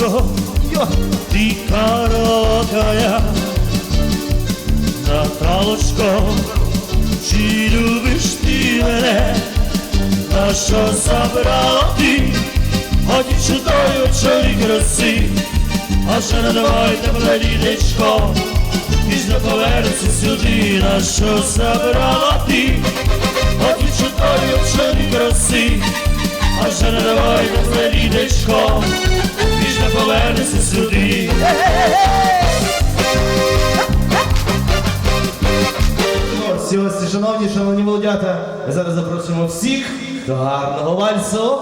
amico io ti karogaja Наталочко, чи любиш ти мене, на що забрала ти, Оті чудові очолі краси, а ще не давай тепле лідечко, пізно повернуся сюди, на що забрала ти, Оті чудові очолі краси, а ще не давай тепле лідечко, Шановні шановні володята, зараз запрошуємо всіх до гарного вальсу.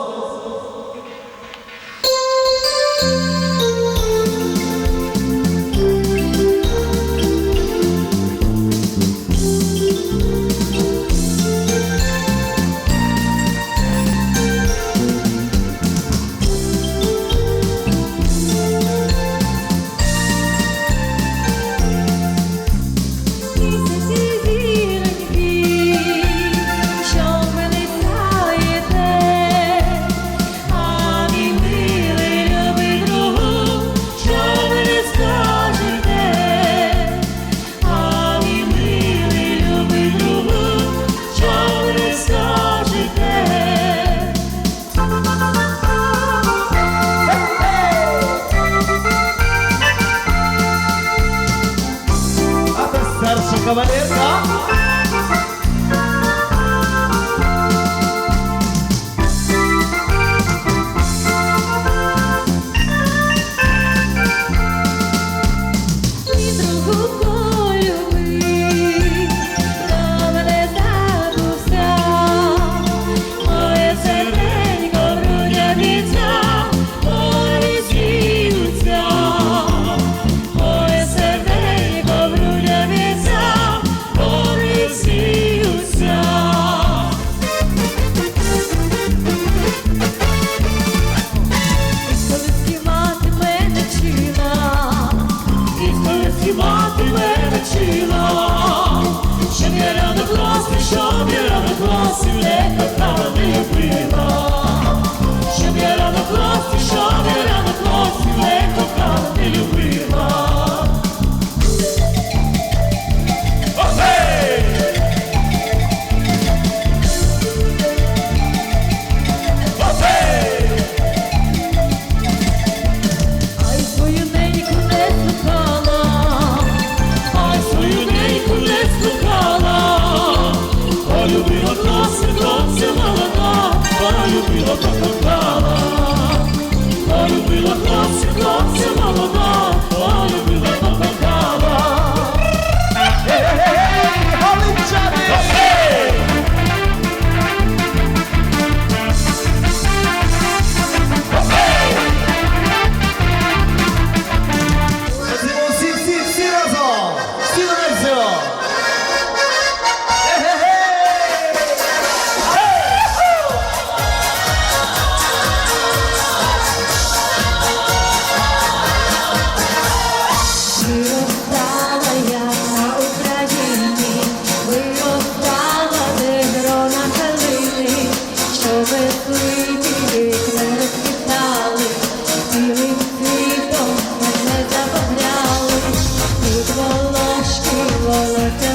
all I.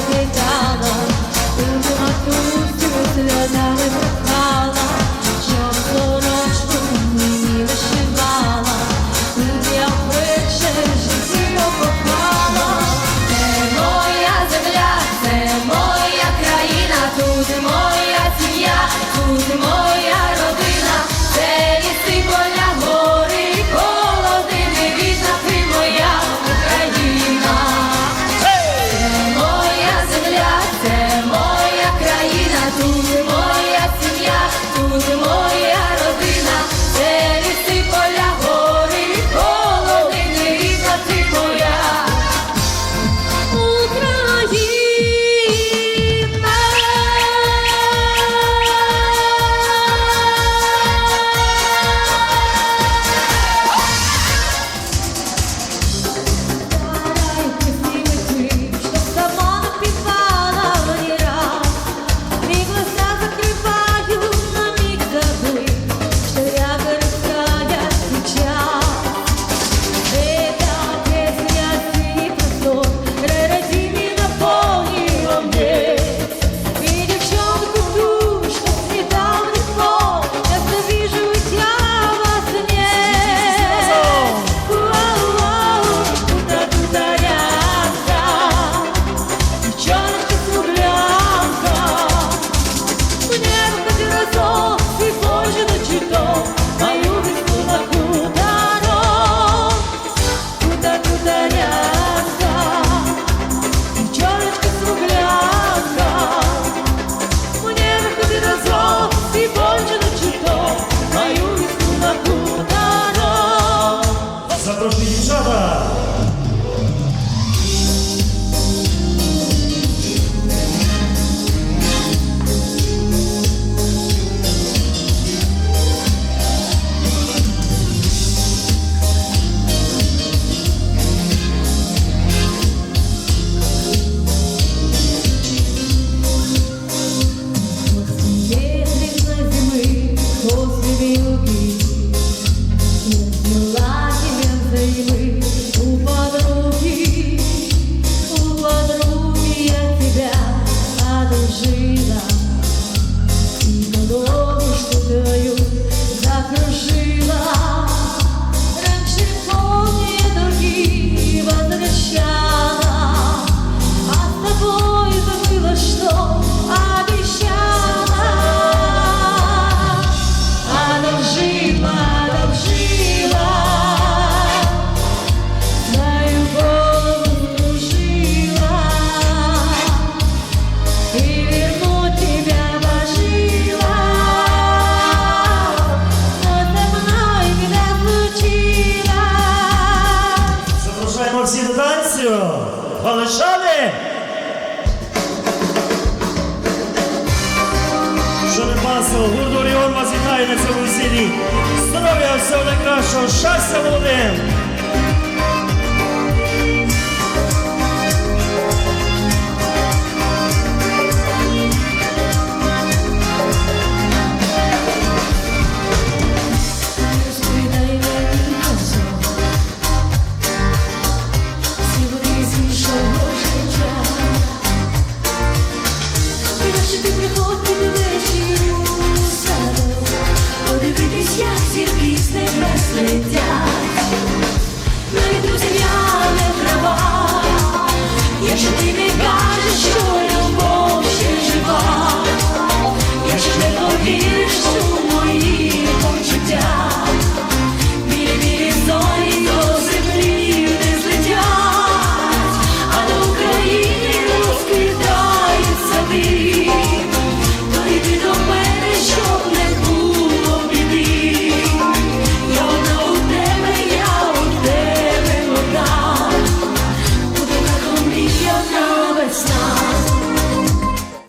часу. Гурт вас вітає на цьому весіллі. Здоров'я всього найкращого, щастя молодим!